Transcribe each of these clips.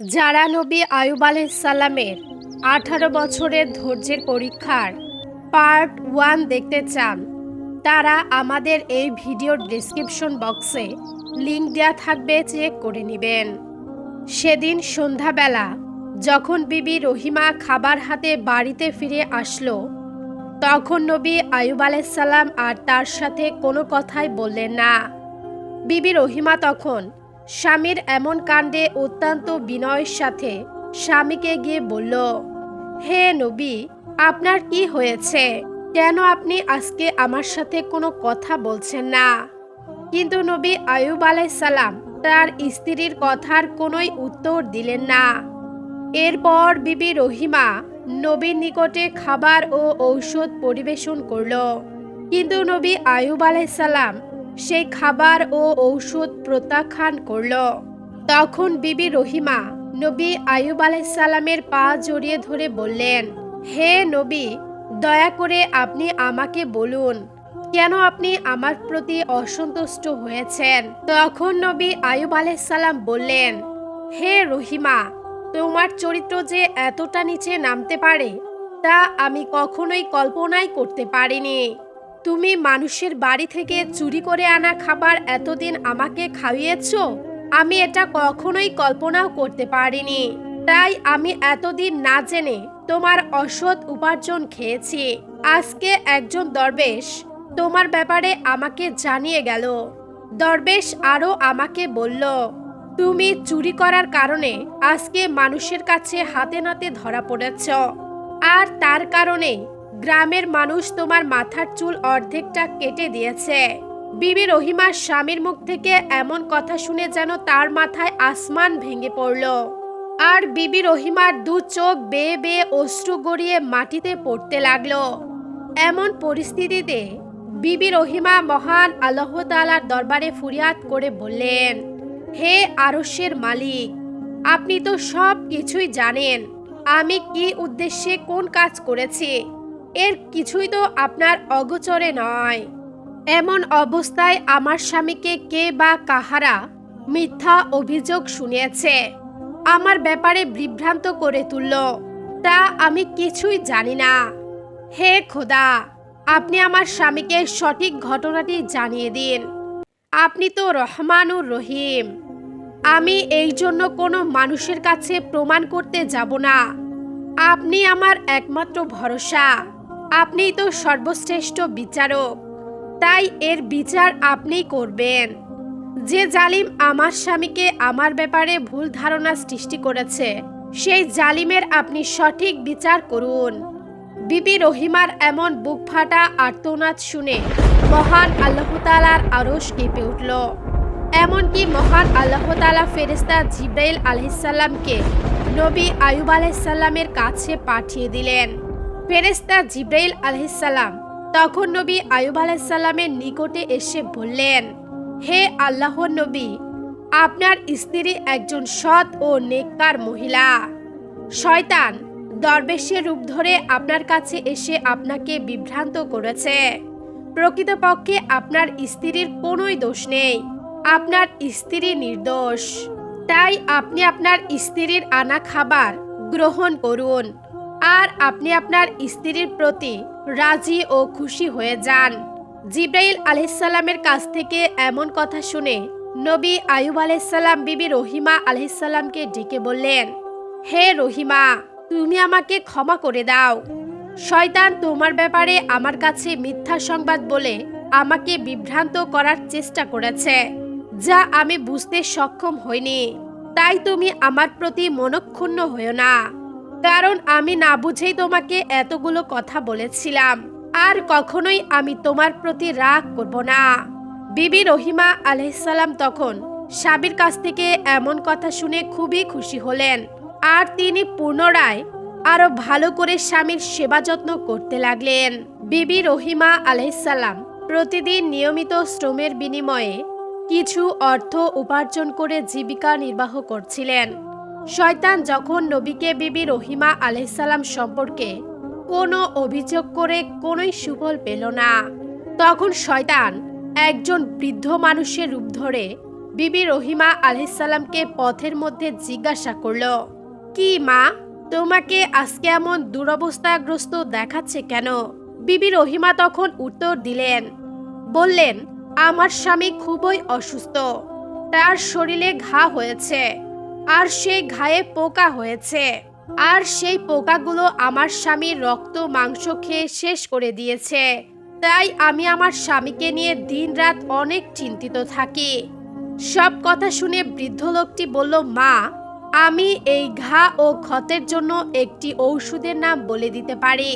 যারা নবী আয়ুব আলাইসাল্লামের আঠারো বছরের ধৈর্যের পরীক্ষার পার্ট ওয়ান দেখতে চান, তারা আমাদের এই ভিডিওর ডিসক্রিপশন বক্সে লিঙ্ক দেওয়া থাকবে চেক করে নেবেন। সেদিন সন্ধ্যাবেলা যখন বিবি রহিমা খাবার হাতে বাড়িতে ফিরে আসলো, তখন নবী আয়ুব আলাইসাল্লাম আর তার সাথে কোনো কথাই বললেন না। বিবি রহিমা তখন স্বামীর এমন কাণ্ডে অত্যন্ত বিনয়ের সাথে স্বামীকে গিয়ে বলল, হে নবী, আপনার কি হয়েছে? কেন আপনি আজকে আমার সাথে কোনো কথা বলছেন না? কিন্তু নবী আয়ুব আলাইসাল্লাম তার স্ত্রীর কথার কোনোই উত্তর দিলেন না। এরপর বিবি রহিমা নবীর নিকটে খাবার ও ঔষধ পরিবেশন করল। কিন্তু নবী আয়ুব আলাইসাল্লাম সেই খাবার ও ঔষধ প্রত্যাখ্যান করল। তখন বিবি রহিমা নবী আয়ুব আলাইসাল্লামের পা জড়িয়ে ধরে বললেন, হে নবী, দয়া করে আপনি আমাকে বলুন, কেন আপনি আমার প্রতি অসন্তুষ্ট হয়েছেন? তখন নবী আয়ুব আলাইসাল্লাম বললেন, হে রহিমা, তোমার চরিত্র যে এতটা নিচে নামতে পারে, তা আমি কখনোই কল্পনাই করতে পারিনি। তুমি মানুষের বাড়ি থেকে চুরি করে আনা খাবার এতদিন আমাকে খাইয়েছ? আমি এটা কখনোই কল্পনাও করতে পারিনি। তাই আমি এতদিন না জেনে তোমার অসৎ উপার্জন খেয়েছি। আজকে একজন দরবেশ তোমার ব্যাপারে আমাকে জানিয়ে গেল। দরবেশ আরও আমাকে বলল, তুমি চুরি করার কারণে আজকে মানুষের কাছে হাতে নাতে ধরা পড়েছ। আর তার কারণে গ্রামের মানুষ তোমার মাথার চুল অর্ধেকটা কেটে দিয়েছে। বিবি রহিমার স্বামীর মুখ থেকে এমন কথা শুনে যেন তার মাথায় আসমান ভেঙে পড়ল। আর বিবি রহিমার দু চোখ বেয়ে বেয়ে অশ্রু গড়িয়ে মাটিতে পড়তে লাগল। এমন পরিস্থিতিতে বিবি রহিমা মহান আল্লাহ তালার দরবারে ফুরিয়াদ করে বললেন, হে আরশের মালিক, আপনি তো সব কিছুই জানেন। আমি কি উদ্দেশ্যে কোন কাজ করেছি? এর কিছুই তো আপনার অগোচরে নয়। এমন অবস্থায় আমার স্বামীকে কে বা কাহারা মিথ্যা অভিযোগ শুনিয়েছে। আমার ব্যাপারে বিভ্রান্ত করে তুলল। তা আমি কিছুই জানি না। হে খোদা, আপনি আমার স্বামীকে সঠিক ঘটনাটি জানিয়ে দিন। আপনি তো রহমানুর রহিম। আমি এই জন্য কোনো মানুষের কাছে প্রমাণ করতে যাব না। আপনি আমার একমাত্র ভরসা। আপনিই তো সর্বশ্রেষ্ঠ বিচারক। তাই এর বিচার আপনিই করবেন। যে জালিম আমার স্বামীকে আমার ব্যাপারে ভুল ধারণা সৃষ্টি করেছে, সেই জালিমের আপনি সঠিক বিচার করুন। বিবি রহিমার এমন বুক ফাটা আর্তনাদ শুনে মহান আল্লাহতালার আরস কেঁপে উঠল। এমনকি মহান আল্লাহ তালা ফেরেস্তা জিব্রাইল আলহিসাল্লামকে নবী আয়ুব আলাইসাল্লামের কাছে পাঠিয়ে দিলেন। ফেরেস্তা জিব্রাইল আলহিসাল্লাম তখন নবী আয়ুব আলাইসাল্লামের নিকটে এসে বললেন, হে আল্লাহর নবী, আপনার স্ত্রী একজন সৎ ও নেককার মহিলা। শয়তান দরবেশের রূপ ধরে আপনার কাছে এসে আপনাকে বিভ্রান্ত করেছে। প্রকৃতপক্ষে আপনার স্ত্রীর কোনোই দোষ নেই। আপনার স্ত্রী নির্দোষ। তাই আপনি আপনার স্ত্রীর আনা খাবার গ্রহণ করুন। আর আপনি আপনার স্ত্রীর প্রতি রাজি ও খুশি হয়ে যান। জিব্রাইল আলহিসাল্লামের কাছ থেকে এমন কথা শুনে নবী আয়ুব আলাইসাল্লাম বিবি রহিমা আলহিসাল্লামকে ডেকে বললেন, হে রহিমা, তুমি আমাকে ক্ষমা করে দাও। শয়তান তোমার ব্যাপারে আমার কাছে মিথ্যা সংবাদ বলে আমাকে বিভ্রান্ত করার চেষ্টা করেছে, যা আমি বুঝতে সক্ষম হইনি। তাই তুমি আমার প্রতি মনক্ষুণ্ণ হইও না। কারণ আমি না বুঝেই তোমাকে এতগুলো কথা বলেছিলাম। আর কখনোই আমি তোমার প্রতি রাগ করব না। বিবি রহিমা আলহিসাল্লাম তখন স্বামীর কাছ থেকে এমন কথা শুনে খুবই খুশি হলেন। আর তিনি পুনরায় আরও ভালো করে স্বামীর সেবা যত্ন করতে লাগলেন। বিবি রহিমা আলহিসাল্লাম প্রতিদিন নিয়মিত শ্রমের বিনিময়ে কিছু অর্থ উপার্জন করে জীবিকা নির্বাহ করছিলেন। শয়তান যখন নবীকে বিবি রহিমা আলহিসাল্লাম সম্পর্কে কোনো অভিযোগ করে কোনোই সুফল পেল না, তখন শয়তান একজন বৃদ্ধ মানুষের রূপ ধরে বিবি রহিমা আলহিসাল্লামকে পথের মধ্যে জিজ্ঞাসা করল, কি মা, তোমাকে আজকে এমন দুরবস্থাগ্রস্ত দেখাচ্ছে কেন? বিবি রহিমা তখন উত্তর দিলেন, বললেন, আমার স্বামী খুবই অসুস্থ, তার শরীরে ঘা হয়েছে আর সেই ঘায়ে পোকা হয়েছে। আর সেই পোকাগুলো আমার স্বামীর রক্ত, মাংস খেয়ে শেষ করে দিয়েছে। তাই আমি আমার স্বামীকে নিয়ে দিনরাত অনেক চিন্তিত থাকি। সব কথা শুনে বৃদ্ধ লোকটি বলল, মা, আমি এই ঘা ও ক্ষতের জন্য একটি ঔষধের নাম বলে দিতে পারি।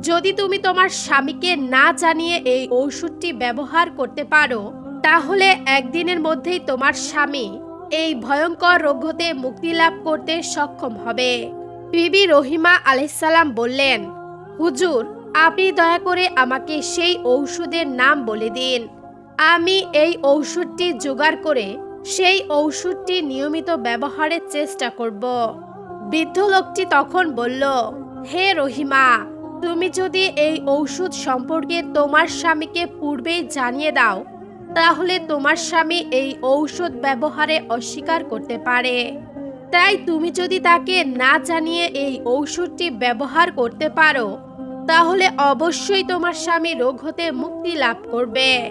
যদি তুমি তোমার স্বামীকে না জানিয়ে এই ঔষধটি ব্যবহার করতে পারো, তাহলে একদিনের মধ্যেই তোমার স্বামী এই ভয়ঙ্কর রোগ হতে মুক্তি লাভ করতে সক্ষম হবে। বিবি রহিমা আলাইসাল্লাম বললেন, হুজুর, আপনি দয়া করে আমাকে সেই ঔষধের নাম বলে দিন। আমি এই ঔষধটি জোগাড় করে সেই ঔষধটি নিয়মিত ব্যবহারের চেষ্টা করব। বৃদ্ধ লোকটি তখন বলল, হে রহিমা, তুমি যদি এই ঔষধ সম্পর্কে তোমার স্বামীকে পূর্বেই জানিয়ে দাও তাহলে তোমার স্বামী এই ঔষধ ব্যবহারে অস্বীকার করতে পারে। তাই তুমি যদি তাকে না জানিয়ে এই ঔষধটি ব্যবহার করতে পারো, তাহলে অবশ্যই তোমার স্বামী রোগ হতে মুক্তি লাভ করবে।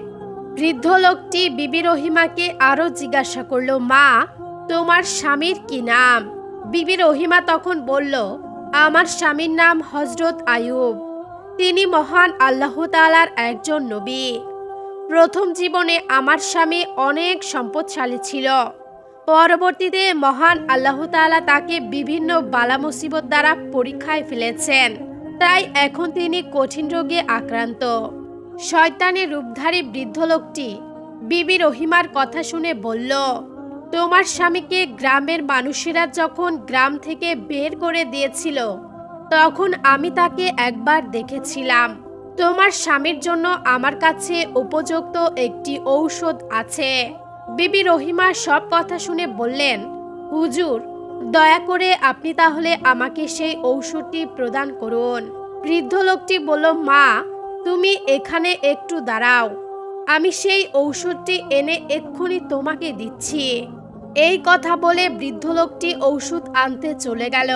বৃদ্ধ লোকটি বিবি রহিমাকে আরও জিজ্ঞাসা করল, মা, তোমার স্বামীর কি নাম? বিবি রহিমা তখন বলল, আমার স্বামীর নাম হজরত আয়ুব তিনি মহান আল্লাহ তালার একজন নবী। প্রথম জীবনে আমার স্বামী অনেক সম্পদশালী ছিল। পরবর্তীতে মহান আল্লাহ তাআলা তাকে বিভিন্ন বালা মুসিবত দ্বারা পরীক্ষায় ফেলেছেন। তাই এখন তিনি কঠিন রোগে আক্রান্ত। শয়তানের রূপধারী বৃদ্ধ লোকটি বিবি রহিমার কথা শুনে বলল, তোমার স্বামীকে গ্রামের মানুষেরা যখন গ্রাম থেকে বের করে দিয়েছিল, তখন আমি তাকে একবার দেখেছিলাম। তোমার স্বামীর জন্য আমার কাছে উপযুক্ত একটি ঔষধ আছে। বিবি রহিমা সব কথা শুনে বললেন, হুজুর, দয়া করে আপনি তাহলে আমাকে সেই ঔষধটি প্রদান করুন। বৃদ্ধ লোকটি বলল, মা, তুমি এখানে একটু দাঁড়াও। আমি সেই ঔষধটি এনে এক্ষুনি তোমাকে দিচ্ছি। এই কথা বলে বৃদ্ধ লোকটি ঔষধ আনতে চলে গেল।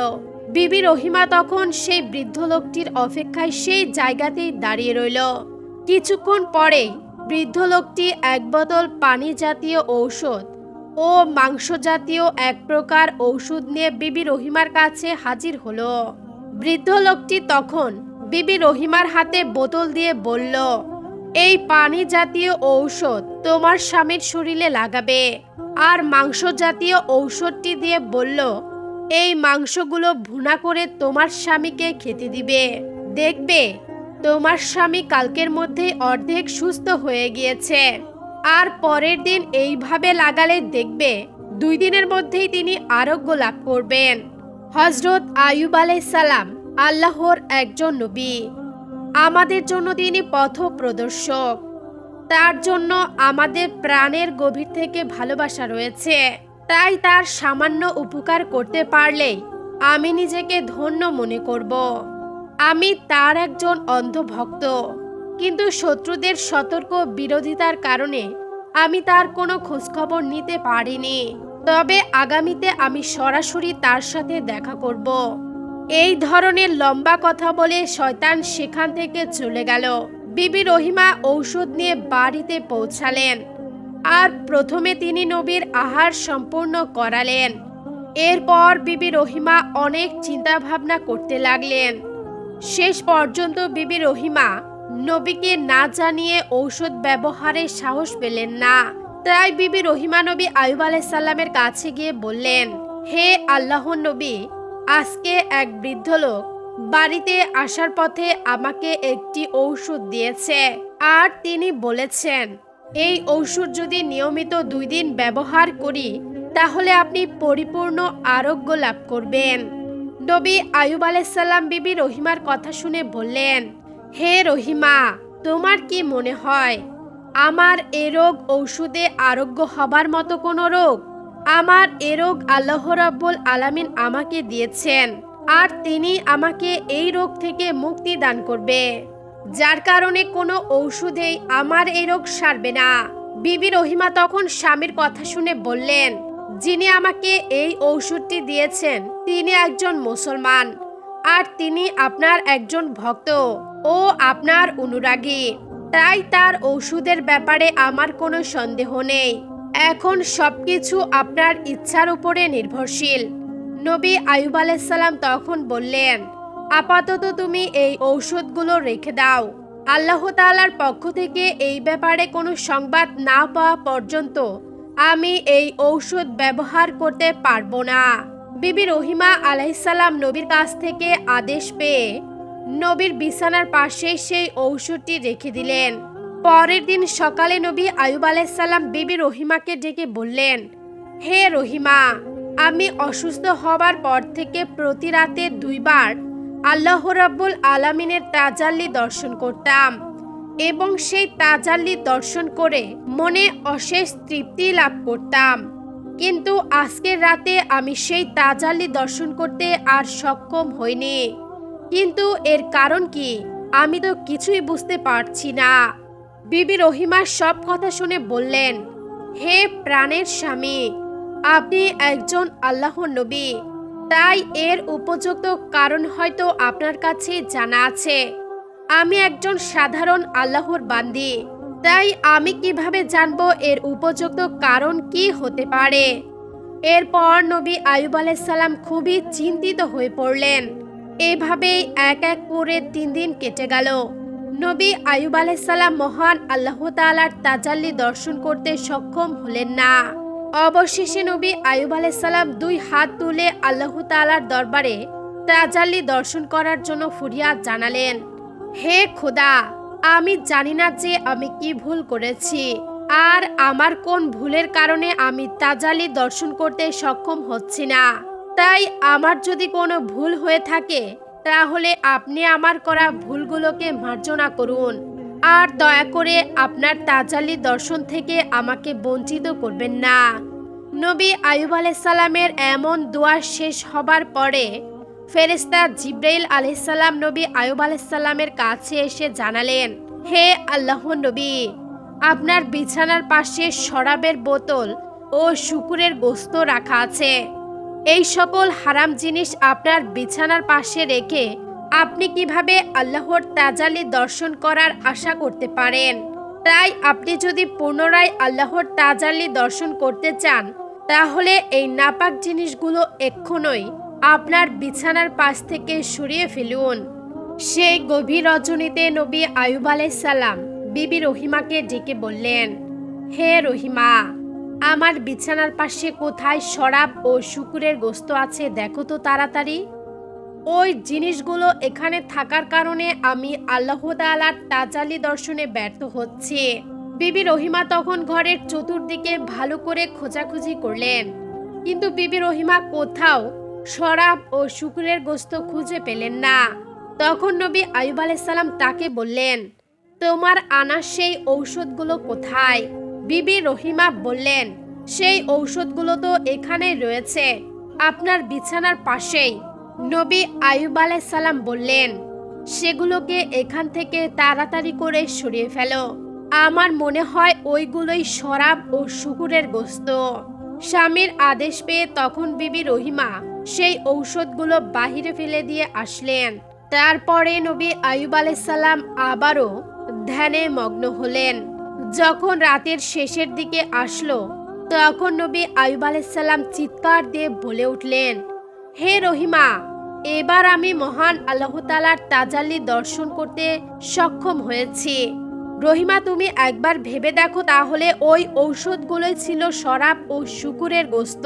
বিবি রহিমা তখন সেই বৃদ্ধ লোকটির অপেক্ষায় সেই জায়গাতেই দাঁড়িয়ে রইল। কিছুক্ষণ পরেই বৃদ্ধ লোকটি এক বোতল পানি জাতীয় ঔষধ ও মাংস জাতীয় এক প্রকার ঔষধ নিয়ে বিবি রহিমার কাছে হাজির হলো। বৃদ্ধ লোকটি তখন বিবি রহিমার হাতে বোতল দিয়ে বলল, এই পানি জাতীয় ঔষধ তোমার স্বামীর শরীরে লাগাবে। আর মাংস জাতীয় ঔষধটি দিয়ে বলল এই মাংসগুলো ভুনা করে তোমার স্বামীকে খেতে দিবে। দেখবে, তোমার স্বামী কালকের মধ্যে অর্ধেক সুস্থ হয়ে গিয়েছে। আর পরের দিন এইভাবে লাগালে দেখবে, দুই দিনের মধ্যেই তিনি আরোগ্য লাভ করবেন। হজরত আয়ুব আলাই সালাম আল্লাহর একজন নবী। আমাদের জন্য তিনি পথ প্রদর্শক তার জন্য আমাদের প্রাণের গভীর থেকে ভালোবাসা রয়েছে। তাই তার সামান্য উপকার করতে পারলেই আমি নিজেকে ধন্য মনে করব। আমি তার একজন অন্ধভক্ত, কিন্তু শত্রুদের সতর্ক বিরোধিতার কারণে আমি তার কোনো খোঁজখবর নিতে পারিনি। তবে আগামীতে আমি সরাসরি তার সাথে দেখা করব। এই ধরনের লম্বা কথা বলে শয়তান সেখান থেকে চলে গেল। বিবি রহিমা ঔষধ নিয়ে বাড়িতে পৌঁছালেন। আর প্রথমে তিনি নবীর আহার সম্পূর্ণ করালেন। এরপর বিবি রহিমা অনেক চিন্তা ভাবনা করতে লাগলেন। শেষ পর্যন্ত বিবি রহিমা নবীকে না জানিয়ে ঔষধ ব্যবহারের সাহস পেলেন না। তাই বিবি রহিমা নবী আয়ুব আলাইসাল্লামের কাছে গিয়ে বললেন, হে আল্লাহ নবী, আজকে এক বৃদ্ধ লোক বাড়িতে আসার পথে আমাকে একটি ঔষধ দিয়েছে। আর তিনি বলেছেন এই ঔষধ যদি নিয়মিত দুই দিন ব্যবহার করি, তাহলে আপনি পরিপূর্ণ আরোগ্য লাভ করবেন। নবী আয়ুব আলাইসাল্লাম বিবি রহিমার কথা শুনে বললেন, হে রহিমা, তোমার কি মনে হয়, আমার এ রোগ ঔষধে আরোগ্য হবার মতো কোনো রোগ? আমার এ রোগ আল্লাহ রাব্বুল আলামিন আমাকে দিয়েছেন, আর তিনি আমাকে এই রোগ থেকে মুক্তি দান করবে। যার কারণে কোনো ঔষধেই আমার এই রোগ সারবে না। বিবি রহিমা তখন স্বামীর কথা শুনে বললেন, যিনি আমাকে এই ঔষধটি দিয়েছেন, তিনি একজন মুসলমান, আর তিনি আপনার একজন ভক্ত ও আপনার অনুরাগী। তাই তার ওষুধের ব্যাপারে আমার কোনো সন্দেহ নেই। এখন সবকিছু আপনার ইচ্ছার উপরে নির্ভরশীল। নবী আয়ুব আলাইসাল্লাম তখন বললেন আপাতত তুমি এই ঔষধগুলো রেখে দাও। আল্লাহ তাআলার পক্ষ থেকে এই ব্যাপারে কোনো সংবাদ না পাওয়া পর্যন্ত আমি এই ঔষধ ব্যবহার করতে পারব না। বিবি রহিমা আলাইসাল্লাম নবীর কাছ থেকে আদেশ পেয়ে নবীর বিছানার পাশে সেই ঔষধটি রেখে দিলেন। পরের দিন সকালে নবী আয়ুব আলাইসাল্লাম বিবি রহিমাকে ডেকে বললেন, হে রহিমা, আমি অসুস্থ হবার পর থেকে প্রতি রাতে দুইবার আল্লাহ রাব্বুল আলামিনের তাজাল্লি দর্শন করতাম এবং সেই তাজাল্লি দর্শন করে মনে অশেষ তৃপ্তি লাভ করতাম। কিন্তু আজকের রাতে আমি সেই তাজাল্লি দর্শন করতে আর সক্ষম হইনি। কিন্তু এর কারণ কি? আমি তো কিছুই বুঝতে পারছি না। বিবি রহিমার সব কথা শুনে বললেন, হে প্রাণের স্বামী, আপনি একজন আল্লাহর নবী। তাই এর উপযুক্ত কারণ হয়তো আপনার কাছে জানা আছে। আমি একজন সাধারণ আল্লাহর বান্দি, তাই আমি কীভাবে জানব এর উপযুক্ত কারণ কি হতে পারে? এরপর নবী আয়ুব আলাইসাল্লাম খুবই চিন্তিত হয়ে পড়লেন। এভাবেই এক এক করে তিন দিন কেটে গেল। নবী আয়ুব আলাইসাল্লাম মহান আল্লাহ তালার তাজাল্লি দর্শন করতে সক্ষম হলেন না। অবশেষে নবী আয়ুব আলাইসাল্লাম দুই হাত তুলে আল্লাহ তালার দরবারে তাজাল্লি দর্শন করার জন্য ফরিয়াদ জানালেন, হে খোদা, আমি জানি না যে আমি কি ভুল করেছি, আর আমার কোন ভুলের কারণে আমি তাজালি দর্শন করতে সক্ষম হচ্ছি না। তাই আমার যদি কোনো ভুল হয়ে থাকে, তাহলে আপনি আমার করা ভুলগুলোকে মার্জনা করুন। আর দয়া করে আপনার তাজালি দর্শন থেকে আমাকে বঞ্চিত করবেন না। নবী আয়ুব আলাইসাল্লামের এমন দোয়া শেষ হবার পরে ফেরেস্তা জিব্রাইল আলাইসাল্লাম নবী আয়ুব আলাইসাল্লামের কাছে এসে জানালেন, হে আল্লাহ নবী, আপনার বিছানার পাশে শরাবের বোতল ও শুকুরের গোস্ত রাখা আছে। এই সকল হারাম জিনিস আপনার বিছানার পাশে রেখে আপনি কীভাবে আল্লাহর তাজালি দর্শন করার আশা করতে পারেন? তাই আপনি যদি পুনরায় আল্লাহর তাজালি দর্শন করতে চান, তাহলে এই নাপাক জিনিসগুলো এক্ষুনই আপনার বিছানার পাশ থেকে সরিয়ে ফেলুন। সেই গভীর রজনীতে নবী আয়ুব আলাইসাল্লাম বিবি রহিমাকে ডেকে বললেন, হে রহিমা, আমার বিছানার পাশে কোথায় শরাব ও শুকুরের গোস্ত আছে দেখো তো তাড়াতাড়ি। ওই জিনিসগুলো এখানে থাকার কারণে আমি আল্লাহ তাআলার তাজালি দর্শনে ব্যর্থ হচ্ছি। বিবি রহিমা তখন ঘরের চতুর্দিকে ভালো করে খোঁজাখুঁজি করলেন। কিন্তু বিবি রহিমা কোথাও শরাব ও শুকুরের গোস্ত খুঁজে পেলেন না। তখন নবী আয়ুব আলাইসাল্লাম তাকে বললেন, তোমার আনা সেই ঔষধগুলো কোথায়? বিবি রহিমা বললেন, সেই ঔষধগুলো তো এখানেই রয়েছে। আপনার বিছানার পাশেই। নবী আয়ুব আলাইসাল্লাম বললেন, সেগুলোকে এখান থেকে তাড়াতাড়ি করে সরিয়ে ফেলো। আমার মনে হয় ওইগুলোই শরাব ও শুকুরের গোস্ত। স্বামীর আদেশ পেয়ে তখন বিবি রহিমা সেই ঔষধগুলো বাহিরে ফেলে দিয়ে আসলেন। তারপরে নবী আয়ুব আলাইসাল্লাম আবারও ধ্যানে মগ্ন হলেন। যখন রাতের শেষের দিকে আসলো, তখন নবী আয়ুব আলাইসাল্লাম চিৎকার দিয়ে বলে উঠলেন, হে রহিমা এবার আমি মহান আল্লাহতালার তাজাল্লি দর্শন করতে সক্ষম হয়েছি। রহিমা, তুমি একবার ভেবে দেখো তাহলে ওই ঔষধগুলোই ছিল শরাব ও শুকুরের গোস্ত।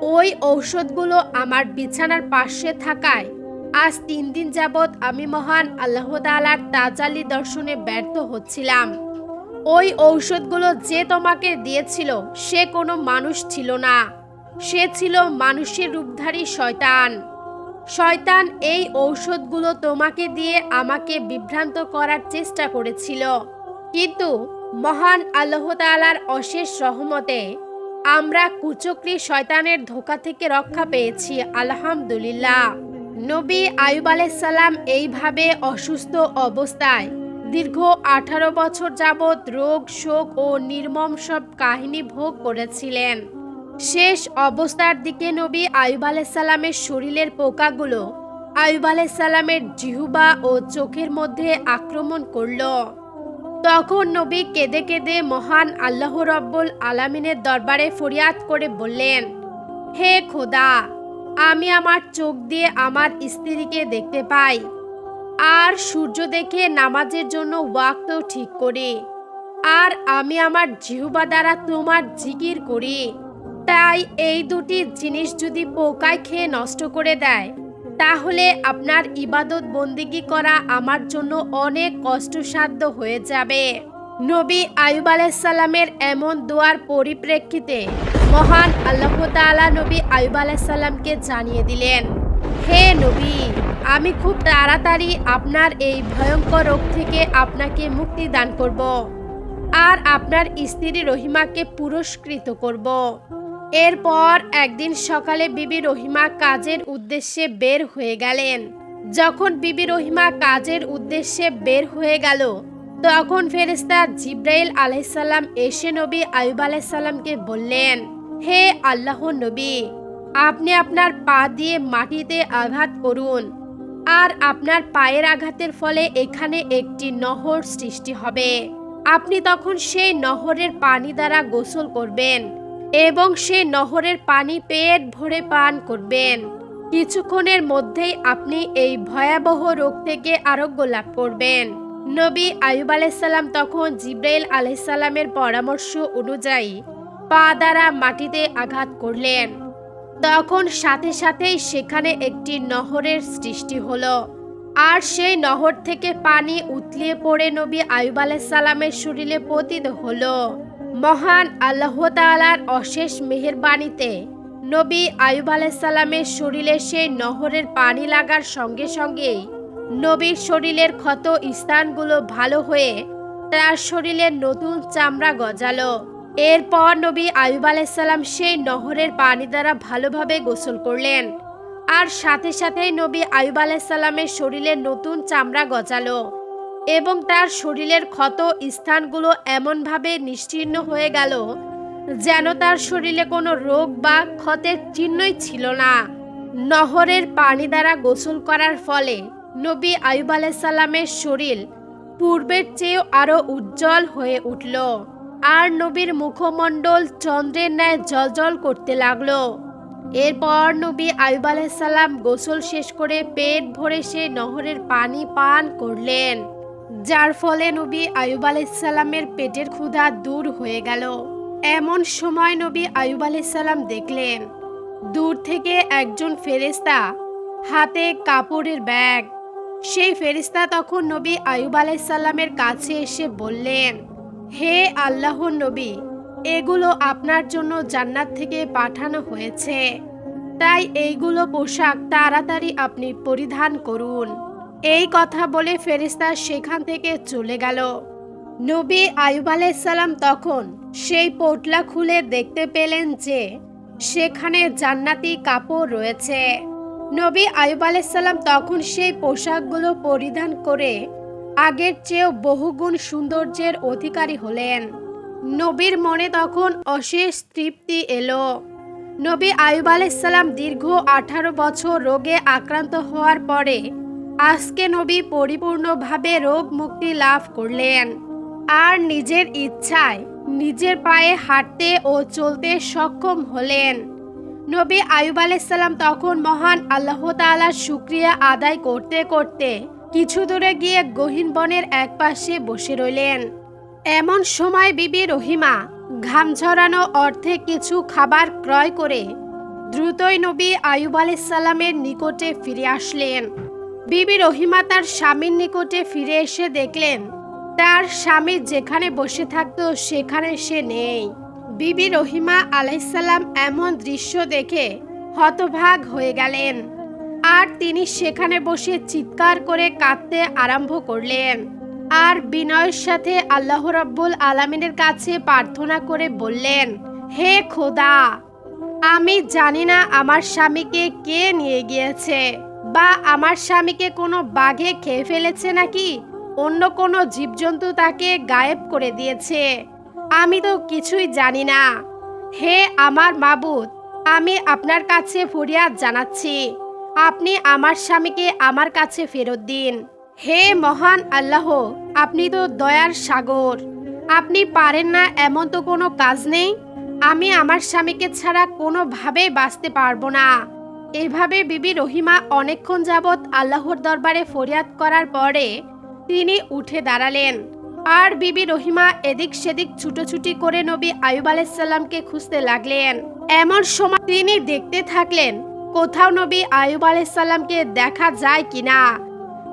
ওই ঔষধগুলো আমার বিছানার পাশে থাকায় আজ তিন দিন যাবৎ আমি মহান আল্লাহ তালার তাজাল্লি দর্শনে ব্যর্থ হচ্ছিলাম। ওই ঔষধগুলো যে তোমাকে দিয়েছিল সে কোনো মানুষ ছিল না। সে ছিল মানুষের রূপধারী শয়তান। শয়তান এই ঔষধগুলো তোমাকে দিয়ে আমাকে বিভ্রান্ত করার চেষ্টা করেছিল। কিন্তু মহান আল্লাহ তাআলার অশেষ সহমতে আমরা কুচক্রি শয়তানের ধোকা থেকে রক্ষা পেয়েছি, আলহামদুলিল্লাহ। নবী আয়ুব আলাইসাল্লাম এইভাবে অসুস্থ অবস্থায় দীর্ঘ আঠারো বছর যাবৎ রোগ, শোক ও নির্মম সব কাহিনী ভোগ করেছিলেন। শেষ অবস্থার দিকে নবী আয়ুব আলাইসাল্লামের শরীরের পোকাগুলো আয়ুব আলাইসাল্লামের জিহুবা ও চোখের মধ্যে আক্রমণ করল। তখন নবী কেঁদে কেঁদে মহান আল্লাহ রব্বুল আলামিনের দরবারে ফরিয়াদ করে বললেন, হে খোদা, আমি আমার চোখ দিয়ে আমার স্ত্রীকে দেখতে পাই। আর সূর্য দেখে নামাজের জন্য ওয়াক্ত ঠিক করি। আর আমি আমার জিহুবা দ্বারা তোমার জিকির করি। তাই এই দুটি জিনিস যদি পোকায় খেয়ে নষ্ট করে দেয়, তাহলে আপনার ইবাদত বন্দিগি করা আমার জন্য অনেক কষ্টসাধ্য হয়ে যাবে। নবী আয়ুব আলাইসাল্লামের এমন দোয়ার পরিপ্রেক্ষিতে মহান আল্লাহ তাআলা নবী আয়ুব আলাইসাল্লামকে জানিয়ে দিলেন, হে নবী, আমি খুব তাড়াতাড়ি আপনার এই ভয়ঙ্কর রোগ থেকে আপনাকে মুক্তি দান করব, আর আপনার স্ত্রী রহিমাকে পুরস্কৃত করব। এরপর একদিন সকালে বিবি রহিমা কাজের উদ্দেশ্যে বের হয়ে গেলেন। যখন বিবি রহিমা কাজের উদ্দেশ্যে বের হয়ে গেল, তখন ফেরেস্তা জিব্রাইল আলাইসাল্লাম এসে নবী আয়ুব আলাইসাল্লামকে বললেন, হে আল্লাহ নবী, আপনি আপনার পা দিয়ে মাটিতে আঘাত করুন, আর আপনার পায়ের আঘাতের ফলে এখানে একটি নহর সৃষ্টি হবে। আপনি তখন সেই নহরের পানি দ্বারা গোসল করবেন এবং সে নহরের পানি পেট ভরে পান করবেন। কিছুক্ষণের মধ্যেই আপনি এই ভয়াবহ রোগ থেকে আরোগ্য লাভ করবেন। নবী আয়ুব আলাইসাল্লাম তখন জিব্রাইল আলাইসাল্লামের পরামর্শ অনুযায়ী পা দ্বারা মাটিতে আঘাত করলেন। তখন সাথে সাথেই সেখানে একটি নহরের সৃষ্টি হলো। আর সেই নহর থেকে পানি উতলিয়ে পড়ে নবী আয়ুব আলাইসাল্লামের শরীরে পতিত হলো। মহান আল্লাহ তাআলার অশেষ মেহেরবাণীতে নবী আয়ুব আলাইসাল্লামের শরীরে সেই নহরের পানি লাগার সঙ্গে সঙ্গেই নবীর শরীরের ক্ষত স্থানগুলো ভালো হয়ে তার শরীরের নতুন চামড়া গজালো। এরপর নবী আয়ুব আলাইসাল্লাম সেই নহরের পানি দ্বারা ভালোভাবে গোসল করলেন। আর সাথে সাথেই নবী আয়ুব আলাইসাল্লামের শরীরের নতুন চামড়া গজালো। এবং তার শরীরের ক্ষত স্থানগুলো এমনভাবে নিশ্চিহ্ন হয়ে গেল যেন তার শরীরে কোনো রোগ বা ক্ষতের চিহ্নই ছিল না। নহরের পানি দ্বারা গোসল করার ফলে নবী আয়ুব আলাইসাল্লামের শরীর পূর্বের চেয়েও আরও উজ্জ্বল হয়ে উঠল আর নবীর মুখমণ্ডল চন্দ্রের ন্যায় জলজল করতে লাগল। এরপর নবী আয়ুব আলাইসাল্লাম গোসল শেষ করে পেট ভরে সে নহরের পানি পান করলেন। যার ফলে নবী আয়ুব আলাইসাল্লামের পেটের ক্ষুধা দূর হয়ে গেল। এমন সময় নবী আয়ুব আলাইসাল্লাম দেখলেন, দূর থেকে একজন ফেরেস্তা হাতে কাপড়ের ব্যাগ। সেই ফেরিস্তা তখন নবী আয়ুব আলাইসাল্লামের কাছে এসে বললেন, হে আল্লাহর নবী, এগুলো আপনার জন্য জান্নাত থেকে পাঠানো হয়েছে। তাই এইগুলো পোশাক তাড়াতাড়ি আপনি পরিধান করুন। এই কথা বলে ফেরিস্তা সেখান থেকে চলে গেল। নবী আয়ুব আলাইসাল্লাম তখন সেই পোটলা খুলে দেখতে পেলেন যে সেখানে জান্নাতি কাপড় রয়েছে। নবী আয়ুব আলাইসাল্লাম তখন সেই পোশাকগুলো পরিধান করে আগের চেয়েও বহুগুণ সৌন্দর্যের অধিকারী হলেন। নবীর মনে তখন অশেষ তৃপ্তি এলো। নবী আয়ুব আলাইসাল্লাম দীর্ঘ আঠারো বছর রোগে আক্রান্ত হওয়ার পরে আজকে নবী পরিপূর্ণভাবে রোগ মুক্তি লাভ করলেন। আর নিজের ইচ্ছায় নিজের পায়ে হাঁটতে ও চলতে সক্ষম হলেন। নবী আয়ুব আলাইসাল্লাম তখন মহান আল্লাহ তাআলার শুক্রিয়া আদায় করতে করতে কিছু দূরে গিয়ে গহীন বনের একপাশে বসে রইলেন। এমন সময় বিবি রহিমা ঘাম ঝরানো অর্থে কিছু খাবার ক্রয় করে দ্রুতই নবী আয়ুব আলাইসাল্লামের নিকটে ফিরে আসলেন। বিবি রহিমা তার স্বামীর নিকটে ফিরে এসে দেখলেন, তার স্বামী যেখানে বসে থাকতো সেখানে সে নেই। বিবি রহিমা আলাইসাল্লাম এমন দৃশ্য দেখে হতভাগ হয়ে গেলেন। আর তিনি সেখানে বসে চিৎকার করে কাঁদতে আরম্ভ করলেন। আর বিনয়ের সাথে আল্লাহ রাব্বুল আলামিনের কাছে প্রার্থনা করে বললেন, হে খোদা, আমি জানি না আমার স্বামীকে কে নিয়ে গিয়েছে। বা আমার স্বামীকে কোনো বাঘে খেয়ে ফেলেছে নাকি? অন্য কোনো জীবজন্তু তাকে গায়েব করে দিয়েছে। আমি তো কিছুই জানি না। হে আমার মাবুদ, আমি আপনার কাছে ফরিয়াদ জানাচ্ছি। আপনি আমার স্বামীকে আমার কাছে ফেরত দিন। হে মহান আল্লাহ, আপনি তো দয়ার সাগর। আপনি পারেন না এমন তো কোনো কাজ নেই। আমি আমার স্বামীকে ছাড়া কোনোভাবেই বাঁচতে পারব না। এভাবে বিবি রহিমা অনেকক্ষণ যাবৎ আল্লাহর দরবারে ফরিয়াদ করার পরে তিনি উঠে দাঁড়ালেন। আর বিবি রহিমা এদিক সেদিক ছুটোছুটি করে নবী আয়ুব আলাইসাল্লামকে খুঁজতে লাগলেন। এমন সময় তিনি দেখতে থাকলেন, কোথাও নবী আয়ুব আলাইসাল্লামকে দেখা যায় কিনা।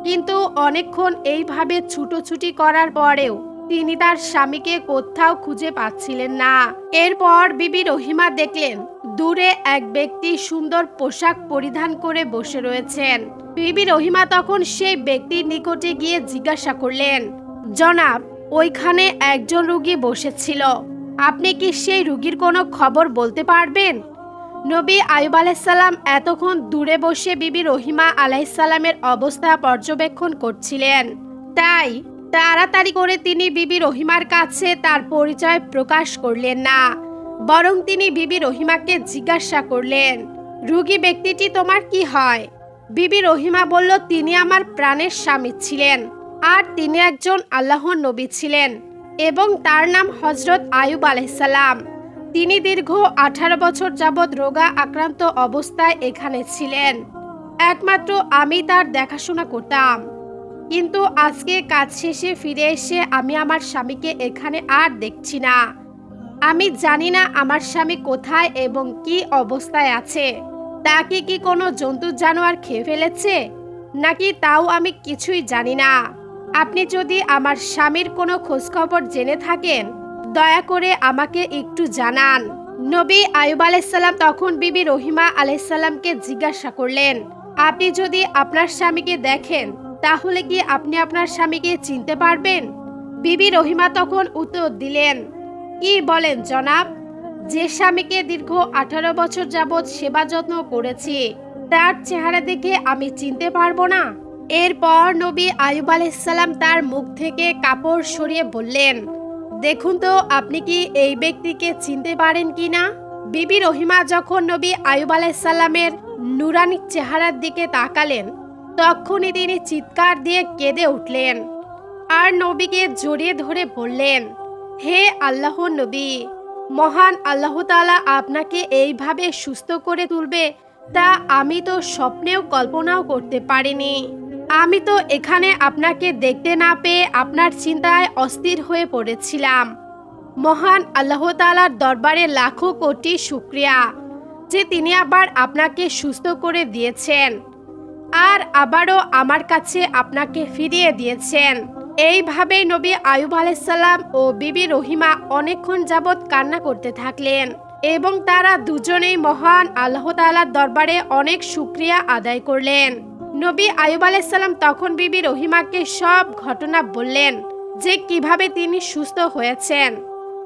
কিন্তু অনেকক্ষণ এইভাবে ছুটোছুটি করার পরেও তিনি তার স্বামীকে কোথাও খুঁজে পাচ্ছিলেন না। এরপর বিবি রহিমা দেখলেন দূরে এক ব্যক্তি সুন্দর পোশাক পরিধান করে বসে রয়েছেন। বিবি রহিমা তখন সেই ব্যক্তির নিকটে গিয়ে জিজ্ঞাসা করলেন, জনাব, ওইখানে একজন রুগী বসেছিল। আপনি কি সেই রুগীর কোনো খবর বলতে পারবেন? নবী আয়ুব আলাইসাল্লাম এতক্ষণ দূরে বসে বিবি রহিমা আলাইসাল্লামের অবস্থা পর্যবেক্ষণ করছিলেন। তাই তাড়াতাড়ি করে তিনি বিবি রহিমার কাছে তার পরিচয় প্রকাশ করলেন না। বরং তিনি বিবি রহিমাকে জিজ্ঞাসা করলেন, রুগী ব্যক্তিটি তোমার কি হয়? বিবি রহিমা বলল, তিনি আমার প্রাণের স্বামী ছিলেন আর তিনি একজন আল্লাহর নবী ছিলেন এবং তার নাম হজরত আয়ুব আলাইসাল্লাম তিনি দীর্ঘ আঠারো বছর যাবৎ রোগা আক্রান্ত অবস্থায় এখানে ছিলেন। একমাত্র আমি তার দেখাশোনা করতাম। কিন্তু আজকে কাজ শেষে ফিরে এসে আমি আমার স্বামীকে এখানে আর দেখছি না। আমি জানি না আমার স্বামী কোথায় এবং কি অবস্থায় আছে। তাকে কি কোনো জন্তু জানোয়ার খেয়ে ফেলেছে? নাকি তাও আমি কিছুই জানি না। আপনি যদি আমার স্বামীর কোনো খোঁজখবর জেনে থাকেন, দয়া করে আমাকে একটু জানান। নবী আয়ুব আলাইসাল্লাম তখন বিবি রহিমা আলাইসাল্লামকে জিজ্ঞাসা করলেন, আপনি যদি আপনার স্বামীকে দেখেন, তাহলে কি আপনি আপনার স্বামীকে চিনতে পারবেন? বিবি রহিমা তখন উত্তর দিলেন কি বলেন, জনাব? যে স্বামীকে দীর্ঘ আঠারো বছর যাবৎ সেবা যত্ন করেছি, তার চেহারা দেখে আমি চিনতে পারব না। এরপর নবী আয়ুব আলাইসাল্লাম তার মুখ থেকে কাপড় সরিয়ে বললেন, দেখুন তো, আপনি কি এই ব্যক্তিকে চিনতে পারেন কি না? বিবি রহিমা যখন নবী আয়ুব আলাইসাল্লামের নুরানি চেহারার দিকে তাকালেন, তখনই তিনি চিৎকার দিয়ে কেঁদে উঠলেন আর নবীকে জড়িয়ে ধরে বললেন হে আল্লাহ নবী, মহান আল্লাহ তাআলা আপনাকে এইভাবে সুস্থ করে তুলবে তা আমি তো স্বপ্নেও কল্পনাও করতে পারিনি। আমি তো এখানে আপনাকে দেখতে না পেয়ে আপনার চিন্তায় অস্থির হয়ে পড়েছিলাম। মহান আল্লাহ তাআলার দরবারে লাখো কোটি শুক্রিয়া যে তিনি আবার আপনাকে সুস্থ করে দিয়েছেন। আর আবারও আমার কাছে আপনাকে ফিরিয়ে দিয়েছেন। এইভাবেই নবী আয়ুব আলাইসাল্লাম ও বিবি রহিমা অনেকক্ষণ যাবৎ কান্না করতে থাকলেন এবং তারা দুজনেই মহান আল্লাহ তাআলার দরবারে অনেক শুক্রিয়া আদায় করলেন। নবী আয়ুব আলাইসাল্লাম তখন বিবি রহিমাকে সব ঘটনা বললেন যে কীভাবে তিনি সুস্থ হয়েছেন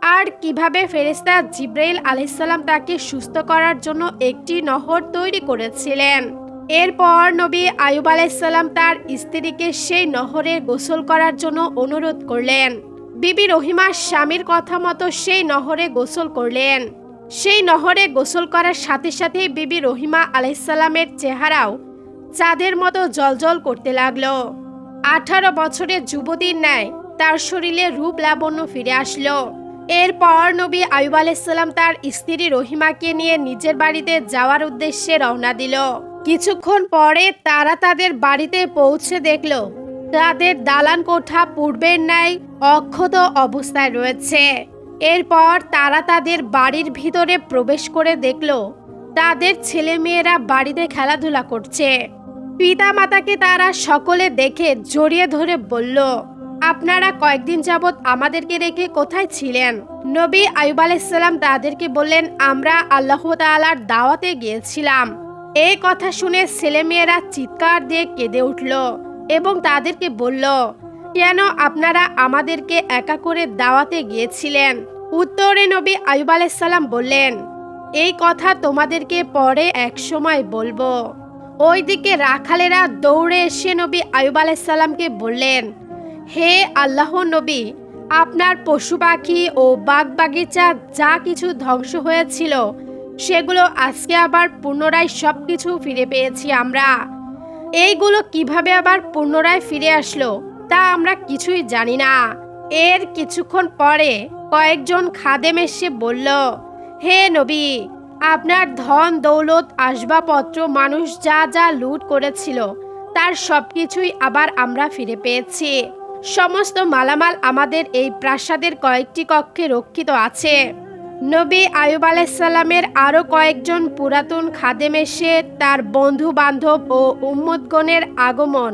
আর কীভাবে ফেরেস্তা জিব্রাইল আলাইসাল্লাম তাকে সুস্থ করার জন্য একটি নহর তৈরি করেছিলেন। এরপর নবী আয়ুব আলাইসাল্লাম তার স্ত্রীকে সেই নহরে গোসল করার জন্য অনুরোধ করলেন। বিবি রহিমার স্বামীর কথা মতো সেই নহরে গোসল করলেন। সেই নহরে গোসল করার সাথে সাথে বিবি রহিমা আলাইসাল্লামের চেহারাও চাঁদের মতো জলজল করতে লাগল। আঠারো বছরের যুবতীর ন্যায় তার শরীরে রূপ লাবণ্য ফিরে আসলো। এরপর নবী আয়ুব আলাইসাল্লাম তার স্ত্রী রহিমাকে নিয়ে নিজের বাড়িতে যাওয়ার উদ্দেশ্যে রওনা দিল। কিছুক্ষণ পরে তারা তাদের বাড়িতে পৌঁছে দেখল, তাদের দালান কোঠা পূর্বের ন্যায় অক্ষত অবস্থায় রয়েছে। এরপর তারা তাদের বাড়ির ভিতরে প্রবেশ করে দেখল, তাদের ছেলে মেয়েরা বাড়িতে খেলাধুলা করছে। পিতা মাতাকে তারা সকলে দেখে জড়িয়ে ধরে বলল, আপনারা কয়েকদিন যাবৎ আমাদেরকে রেখে কোথায় ছিলেন? নবী আয়ুব আলাইসাল্লাম তাদেরকে বললেন, আমরা আল্লাহ তাআলার দাওয়াতে গিয়েছিলাম। এই কথা শুনে ছেলেমেয়েরা চিৎকার দিয়ে কেঁদে উঠল এবং তাদেরকে বলল, কেন আপনারা আমাদেরকে একা করে দাওয়াতে গিয়েছিলেন? উত্তরে নবী আয়ুব আলাইসাল্লাম বললেন, এই কথা তোমাদেরকে পরে এক সময় বলব। ওইদিকে রাখালেরা দৌড়ে এসে নবী আয়ুব আলাইসাল্লামকে বললেন, হে আল্লাহ নবী, আপনার পশু পাখি ও বাগ বাগিচা যা কিছু ধ্বংস হয়েছিল সেগুলো আজকে আবার পুনরায় সব কিছু ফিরে পেয়েছি আমরা। এইগুলো কীভাবে আবার পুনরায় ফিরে আসলো, তা আমরা কিছুই জানি না। এর কিছুক্ষণ পরে কয়েকজন খাদেম এসে বলল, হে নবী, আপনার ধন, দৌলত, আসবাবপত্র, মানুষ যা যা লুট করেছিল, তার সব কিছুই আবার আমরা ফিরে পেয়েছি। সমস্ত মালামাল আমাদের এই প্রাসাদের কয়েকটি কক্ষে রক্ষিত আছে। নবী আয়ুব আলাইসাল্লামের আরও কয়েকজন পুরাতন খাদেম এসে তার বন্ধু বান্ধব ও উম্মতগণের আগমন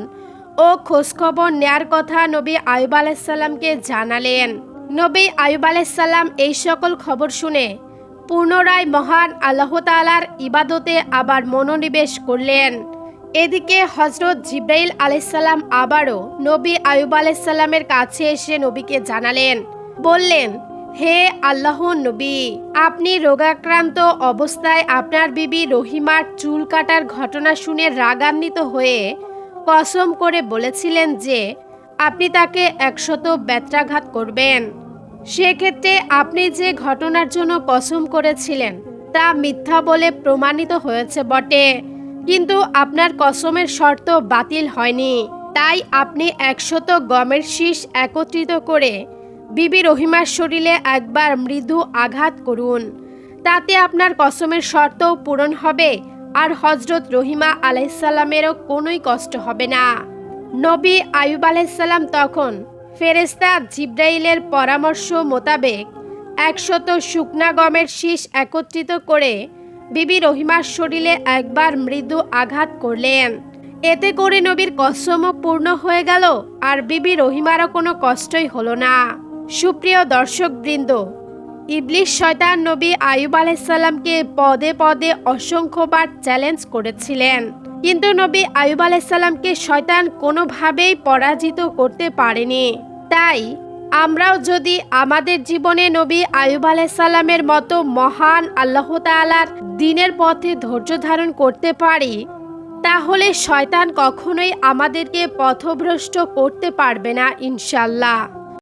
ও খোঁজখবর নেয়ার কথা নবী আয়ুব আলাইসাল্লামকে জানালেন। নবী আয়ুব আলাইসাল্লাম এই সকল খবর শুনে পুনরায় মহান আল্লাহ তালার ইবাদতে আবার মনোনিবেশ করলেন। এদিকে হজরত জিব্রাইল আলাইসাল্লাম আবারও নবী আয়ুব আলাইসাল্লামের কাছে এসে নবীকে জানালেন, বললেন হে আল্লাহ নবী, আপনি রোগাক্রান্ত অবস্থায় আপনার বিবি রহিমার চুল কাটার ঘটনা শুনে রাগান্বিত হয়ে কসম করে বলেছিলেন যে, আপনি তাকে একশত ব্যত্রাঘাত করবেন। সেক্ষেত্রে আপনি যে ঘটনার জন্য কসম করেছিলেন, তা মিথ্যা বলে প্রমাণিত হয়েছে বটে। কিন্তু আপনার কসমের শর্ত বাতিল হয়নি। তাই আপনি একশত গমের শীষ একত্রিত করে বিবি রহিমার শরীরে একবার মৃদু আঘাত করুন। তাতে আপনার কসমের শর্তও পূরণ হবে আর হজরত রহিমা আলাইসাল্লামেরও কোনোই কষ্ট হবে না। নবী আয়ুব আলাইসাল্লাম তখন ফেরেস্তা জিব্রাইলের পরামর্শ মোতাবেক একশত শুকনা গমের শীষ একত্রিত করে বিবি রহিমার শরীরে একবার মৃদু আঘাত করলেন। এতে করে নবীর কসমও পূর্ণ হয়ে গেল আর বিবি রহিমারও কোনো কষ্টই হলো না। সুপ্রিয় দর্শকবৃন্দ, ইবলিশ শয়তান নবী আয়ুব আলাইসাল্লামকে পদে পদে অসংখ্যবার চ্যালেঞ্জ করেছিলেন। কিন্তু নবী আয়ুব আলাইসাল্লামকে শয়তান কোনোভাবেই পরাজিত করতে পারেনি। তাই আমরাও যদি আমাদের জীবনে নবী আয়ুব আলাইসাল্লামের মতো মহান আল্লাহ তাআলার দিনের পথে ধৈর্য ধারণ করতে পারি, তাহলে শয়তান কখনোই আমাদেরকে পথভ্রষ্ট করতে পারবে না ইনশাল্লাহ